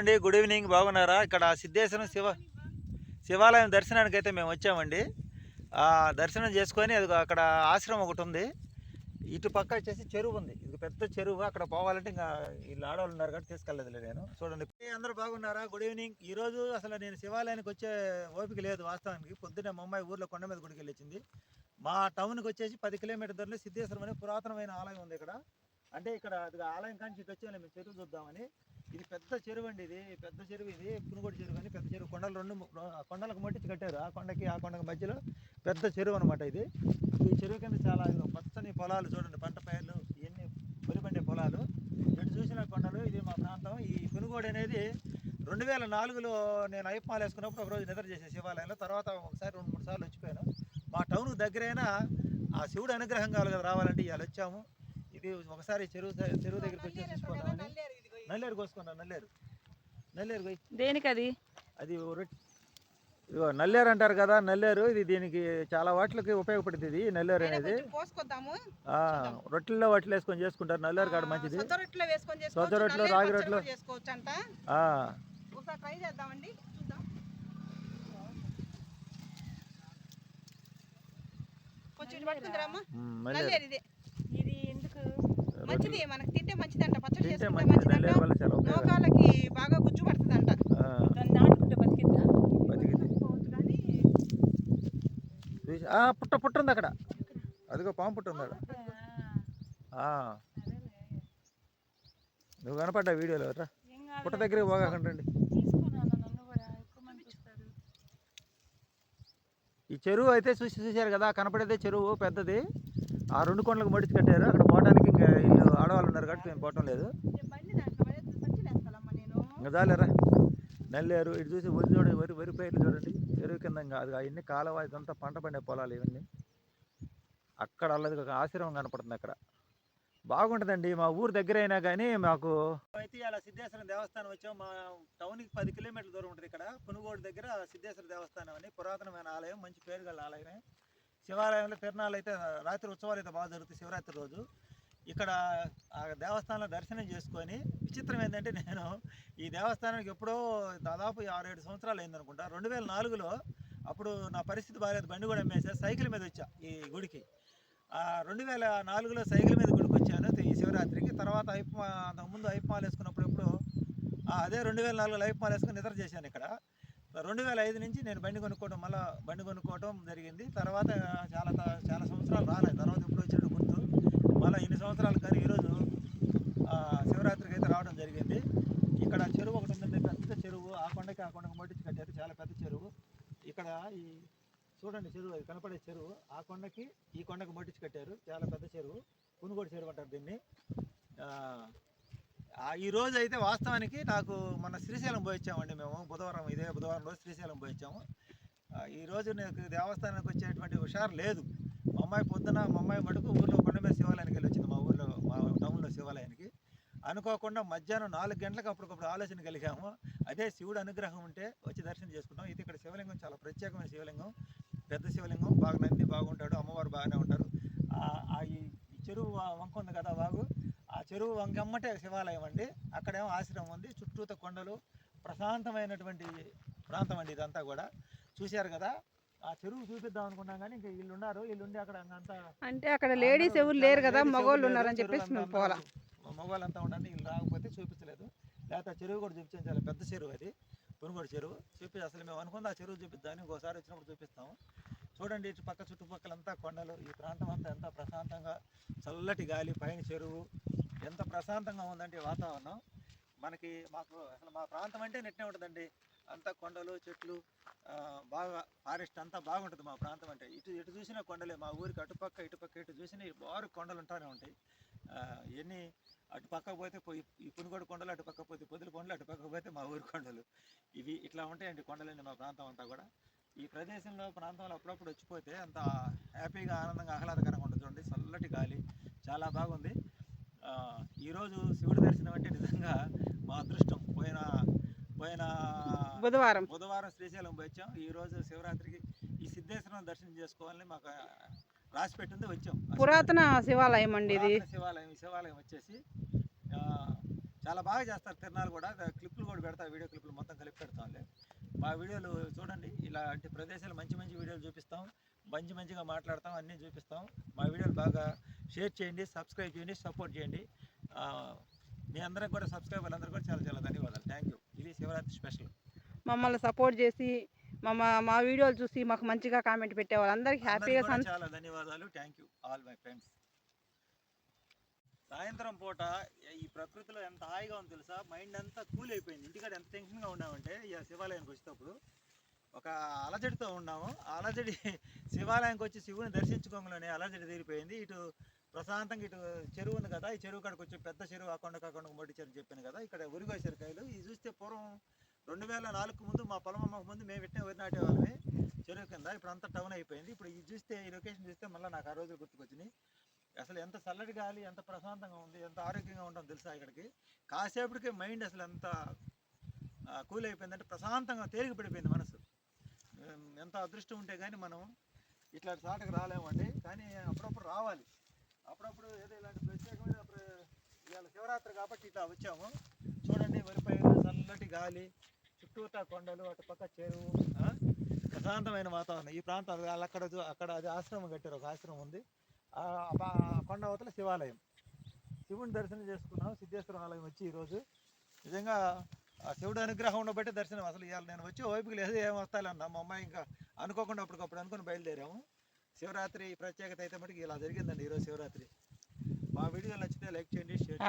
అండి good evening. బాగున్నారా? ఇక్కడ సిద్ధేశ్వరం శివ శివాలయం దర్శనానికి అయితే మేము వచ్చామండి. దర్శనం చేసుకొని అది అక్కడ ఆశ్రమం ఒకటి ఉంది. ఇటు పక్క వచ్చేసి చెరువు ఉంది. ఇది పెద్ద చెరువు. అక్కడ పోవాలంటే ఇంకా వీళ్ళు ఆడవాళ్ళు ఉన్నారు కాబట్టి తీసుకెళ్ళదులే నేను. చూడండి. అందరూ బాగున్నారా? Good evening. ఈ రోజు అసలు నేను శివాలయానికి వచ్చే ఓపిక లేదు వాస్తవానికి. పొద్దున్నే మా అమ్మాయి ఊర్లో కొండ మీద గుడికి వెళ్ళి మా టౌన్కి వచ్చేసి పది కిలోమీటర్ దూరంలో సిద్ధేశ్వరం అనే పురాతనమైన ఆలయం ఉంది ఇక్కడ. అంటే ఇక్కడ ఆలయం కాంచి వచ్చాను మేము చెరువు చూద్దామని. ఇది పెద్ద చెరువు అండి ఇది పెద్ద చెరువు ఇది పునుగోడు చెరువు అని పెద్ద చెరువు. కొండలు రెండు కొండలకు మట్టించి కట్టారు. ఆ కొండకి ఆ కొండకి మధ్యలో పెద్ద చెరువు అనమాట ఇది. ఈ చెరువు కింద చాలా పచ్చని పొలాలు చూడండి పంట పైర్లు ఇవన్నీ పొలిపండే పొలాలు. ఎటు చూసిన కొండలు ఇది మా ప్రాంతం. ఈ పునుగోడు అనేది రెండు వేల నాలుగులో నేను అయ్యప్పమాల వేసుకున్నప్పుడు ఒకరోజు నిద్ర చేసే శివాలయంలో తర్వాత ఒకసారి రెండు మూడు సార్లు వచ్చిపోయాను. మా టౌన్కు దగ్గరైనా ఆ శివుడు అనుగ్రహం కావాలి కదా రావాలంటే ఇవాళ వచ్చాము. ఇది ఒకసారి చెరువు చెరువు దగ్గరికి వచ్చి నల్లేరు కోసుకున్నా నల్లేరు నల్లేరు పోయి. దేనికి అది అది ఇదిగో నల్లేరు అంటారు కదా నల్లేరు ఇది దీనికి చాలా వాటికి ఉపయోగపడుతుంది ఇది నల్లేరు అనేది. రొట్టెల్లో వాటిలో వేసుకొని చేసుకుంటారు నల్లేరు కాడ మంచిది. సొద్ద రొట్టెలో రాగి రొట్టెలో. ట్రై చేద్దామండి కొంచెం పట్టుకుందిరామ్మా ఉమ్, నల్లేరు నల్లేరు ఇదే ఇది ఎందుకు మంచిది మనకి తింటే మంచిదంట పచ్చడి చేసుకుంటే మంచిది మంచిదంట. మోకాలకి బాగా గుజ్జు పడుతుందంట. నాటుకుంటే బతికిద్దా? బతికింది పుట్ట పుట్ట ఉంది అక్కడ. అదిగో పాము పుట్ట ఉంది అక్కడ. ఆ, నువ్వు కనపడ్డా వీడియోలో రా. పుట్ట దగ్గరికి పోగాకండి ఈ చెరువు అయితే చూసి చూశారు కదా కనపడేదే చెరువు పెద్దది. ఆ రెండు కొండలకు మడిచి కట్టారు. అక్కడ పోవడానికి ఇంకా వీళ్ళు ఆడవాళ్ళు ఉన్నారు కాబట్టి మేము పోవటం లేదు. నేను ఇంకా చాలేరా? నల్లేరు ఇటు చూసి వరి చూడండి వరి వరి పైర్లు చూడండి. చెరువు కింద కాదు అవన్నీ కాలువ ఇదంతా పంట పండే పొలాలు ఇవన్నీ. అక్కడ అల్లది ఒక ఆశ్రమం కనపడుతుంది అక్కడ. బాగుంటుందండి. మా ఊరు దగ్గర అయినా కానీ మాకు అయితే అలా సిద్ధేశ్వరం దేవస్థానం వచ్చాం. మా టౌన్కి పది కిలోమీటర్ల దూరం ఉంటుంది ఇక్కడ. పునుగోడు దగ్గర సిద్ధేశ్వర దేవస్థానం అని పురాతనమైన ఆలయం మంచి పేరు గల ఆలయమే. శివాలయంలో తిరణాలు అయితే రాత్రి ఉత్సవాలు అయితే బాగా జరుగుతాయి శివరాత్రి రోజు. ఇక్కడ ఆ దేవస్థానంలో దర్శనం చేసుకొని విచిత్రం ఏంటంటే నేను ఈ దేవస్థానానికి ఎప్పుడో దాదాపు ఆరేడు సంవత్సరాలు అయింది అనుకుంటా. రెండు వేల నాలుగులో అప్పుడు నా పరిస్థితి బాగాలేదు బండి కూడా అమ్మేసా సైకిల్ మీద వచ్చా ఈ గుడికి. రెండు వేల నాలుగులో సైకిల్ మీద గుడికి వచ్చాను ఈ శివరాత్రికి. తర్వాత ఐప అంతకుముందు ఐపమాలు వేసుకున్నప్పుడు ఎప్పుడు అదే రెండు వేల నాలుగులో ఐపమాలు వేసుకుని నిద్ర చేశాను ఇక్కడ. రెండు వేల ఐదు నుంచి నేను బండి కొనుక్కోవడం మళ్ళీ బండి కొనుక్కోవడం జరిగింది. తర్వాత చాలా త- చాలా సంవత్సరాలు రాలేదు తర్వాత ఎప్పుడు వచ్చినట్టు గుర్తు. మళ్ళీ ఇన్ని సంవత్సరాలు కానీ ఈరోజు శివరాత్రికి అయితే రావడం జరిగింది. ఇక్కడ చెరువు ఒకటి ఉందండి పెద్ద చెరువు. ఆ కొండకి ఆ కొండకి మట్టించి కట్టారు. చాలా పెద్ద చెరువు. ఇక్కడ ఈ చూడండి చెరువు అది కనపడే చెరువు. ఆ కొండకి ఈ కొండకి మట్టించి కట్టారు. చాలా పెద్ద చెరువు. కునుగోడు చెరువు అంటారు దీన్ని. ఈ రోజు అయితే వాస్తవానికి నాకు మన శ్రీశైలం పోయి వచ్చామండి మేము. బుధవారం ఇదే బుధవారం రోజు శ్రీశైలం పోయించాము ఈ రోజు నాకు దేవస్థానానికి వచ్చేటువంటి హుషారు లేదు. మా అమ్మాయి పొద్దున మా అమ్మాయి మటుకు ఊర్లో కొండ మీద శివాలయానికి వెళ్ళి వచ్చింది మా ఊర్లో మా టౌన్లో శివాలయానికి. అనుకోకుండా మధ్యాహ్నం నాలుగు గంటలకు అప్పటికప్పుడు ఆలోచన కలిగాము. అదే శివుడు అనుగ్రహం ఉంటే వచ్చి దర్శనం చేసుకుంటాం ఇది ఇక్కడ శివలింగం చాలా ప్రత్యేకమైన శివలింగం. పెద్ద శివలింగం. బాగా నంది బాగుంటాడు. అమ్మవారు బాగానే ఉంటారు. ఆ- ఈ చెరువు వంక ఉంది కదా బాగు. చెరువు వంకమ్మటే శివాలయం అండి. అక్కడేమో ఆశ్రమం ఉంది. చుట్టూత కొండలు ప్రశాంతమైనటువంటి ప్రాంతం అండి ఇదంతా కూడా. చూశారు కదా? ఆ చెరువు చూపిద్దాం అనుకున్నాం కానీ ఇంకా వీళ్ళు ఉన్నారు వీళ్ళు ఉండి అక్కడ అంతా అంటే అక్కడ లేడీస్ ఎవరు లేరు కదా? మగవాళ్ళు ఉన్నారని చెప్పేసి మేము పోలా మగవాళ్ళంతా ఉండండి వీళ్ళు రాకపోతే చూపించలేదు. లేకపోతే ఆ చెరువు కూడా చూపించాను చాలా పెద్ద చెరువు అది. పునుగోడు చెరువు. చూపి అసలు మేము అనుకుంది ఆ చెరువు చూపిద్దామని ఇంకోసారి వచ్చినప్పుడు చూపిస్తాము. చూడండి ఇటు పక్క చుట్టుపక్కలంతా కొండలు. ఈ ప్రాంతం అంతా ఎంత ప్రశాంతంగా చల్లటి గాలి పైన చెరువు. ఎంత ప్రశాంతంగా ఉందంటే వాతావరణం. మనకి మాకు అసలు మా ప్రాంతం అంటే నెట్టే ఉంటుందండి. అంతా కొండలు చెట్లు బాగా ఫారెస్ట్ అంతా బాగుంటుంది మా ప్రాంతం అంటే. ఇటు ఇటు చూసినా కొండలే మా ఊరికి అటుపక్క ఇటుపక్క ఇటు చూసినా బారు కొండలు ఉంటానే ఉంటాయి. ఎన్ని అటుపక్క పోతే పోయి ఈ పునుగోడు కొండలు అటుపక్క పోతే పొదులు కొండలు అటుపక్క పోతే మా ఊరి కొండలు. ఇవి ఇట్లా ఉంటాయండి కొండలండి మా ప్రాంతం అంతా కూడా. ఈ ప్రదేశంలో ప్రాంతంలో అప్పుడప్పుడు వచ్చిపోతే అంత హ్యాపీగా ఆనందంగా ఆహ్లాదకరంగా ఉంటుంది చూడండి. చల్లటి గాలి చాలా బాగుంది. ఈరోజు శివుడి దర్శనం అంటే నిజంగా మా అదృష్టం. పోయిన పోయిన బుధవారం. బుధవారం శ్రీశైలం పోయి వచ్చాం ఈ రోజు శివరాత్రికి ఈ సిద్ధేశ్వరం దర్శనం చేసుకోవాలని మాకు రాసి పెట్టింది వచ్చాం. పురాతన శివాలయం అండి ఇది. శివాలయం శివాలయం వచ్చేసి చాలా బాగా చేస్తారు తిరణాలు కూడా. క్లిప్పులు కూడా పెడతా వీడియో క్లిప్పులు మొత్తం కలిపి పెడతాంలే. మా వీడియోలు చూడండి ఇలాంటి ప్రదేశాలు మంచి మంచి వీడియోలు చూపిస్తాం. మంచి మంచిగా మాట్లాడతాం అన్నీ చూపిస్తాం. మా వీడియోలు బాగా షేర్ చేయండి సబ్స్క్రైబ్ చేయండి సపోర్ట్ చేయండి. మీ అందరికి కూడా సబ్స్క్రైబర్లు అందరూ కూడా చాలా చాలా ధన్యవాదాలు. థ్యాంక్ యూ ఇది శివరాత్రి స్పెషల్. మమ్మల్ని సపోర్ట్ చేసి మా మా- వీడియోలు చూసి మాకు మంచిగా కామెంట్ పెట్టే వాళ్ళందరికీ హ్యాపీగా చాలా ధన్యవాదాలు. Thank you all my friends సాయంత్రం పూట ఈ ప్రకృతిలో ఎంత హాయిగా ఉంది తెలుసా? మైండ్ అంతా కూల్ అయిపోయింది. ఇంటికాడ ఎంత టెన్షన్గా ఉన్నామంటే ఇక శివాలయానికి వచ్చేటప్పుడు ఒక అలజడితో ఉన్నాము. అలజడి శివాలయానికి వచ్చి శివుని దర్శించుకోగానే అలజడి తీరిపోయింది. ఇటు ప్రశాంతంగా ఇటు చెరువు ఉంది కదా ఈ చెరువు కాడికి వచ్చి పెద్ద చెరువు అక్కడ కాకుండా మొట్టి చెరువు చెప్పాను కదా ఇక్కడ ఉరిగోసరికాయలు ఇది చూస్తే పూర్వం రెండు వేల నాలుగు ముందు మా పొలం ముందు మేము పెట్టిన వరి నాటే వాళ్ళమే చెరువు కింద. ఇప్పుడు అంతా టౌన్ అయిపోయింది. ఇప్పుడు ఇది చూస్తే ఈ లొకేషన్ చూస్తే మళ్ళీ నాకు ఆ రోజులు గుర్తుకొచ్చినాయి. అసలు ఎంత చల్లటి గాలి ఎంత ప్రశాంతంగా ఉంది ఎంత ఆరోగ్యంగా ఉంటాం తెలుసా ఇక్కడికి? కాసేపటికే మైండ్ అసలు ఎంత కూల్ అయిపోయిందంటే ప్రశాంతంగా తేలిక పడిపోయింది మనసు. ఎంత అదృష్టం ఉంటే కానీ మనం ఇట్లాంటి చాటకు రాలేమండి. కానీ అప్పుడప్పుడు రావాలి. అప్పుడప్పుడు ఏదో ఇలాంటి ప్రత్యేకమైన ఇవాళ శివరాత్రి కాబట్టి ఇట్లా వచ్చాము. చూడండి వరిపై చల్లటి గాలి చుట్టూతా కొండలు అటు పక్క చెరువు ప్రశాంతమైన వాతావరణం. ఈ ప్రాంతం వాళ్ళు అక్కడ అక్కడ అది ఆశ్రమం కట్టారు ఒక ఆశ్రమం ఉంది. కొండ అవతల శివాలయం. శివుని దర్శనం చేసుకున్నాం సిద్ధేశ్వర ఆలయం వచ్చి ఈరోజు. నిజంగా ఆ శివుడు అనుగ్రహం ఉండబట్టి దర్శనం. అసలు ఇవాళ నేను వచ్చి ఓపిక లేదు ఏం వస్తాలన్నా మా అమ్మాయి ఇంకా అనుకోకుండా అప్పటికప్పుడు అనుకుని బయలుదేరాము. శివరాత్రి ప్రత్యేకత అయితే మటుకు ఇలా జరిగిందండి ఈరోజు శివరాత్రి. మా వీడియో నచ్చితే లైక్ చేయండి షేర్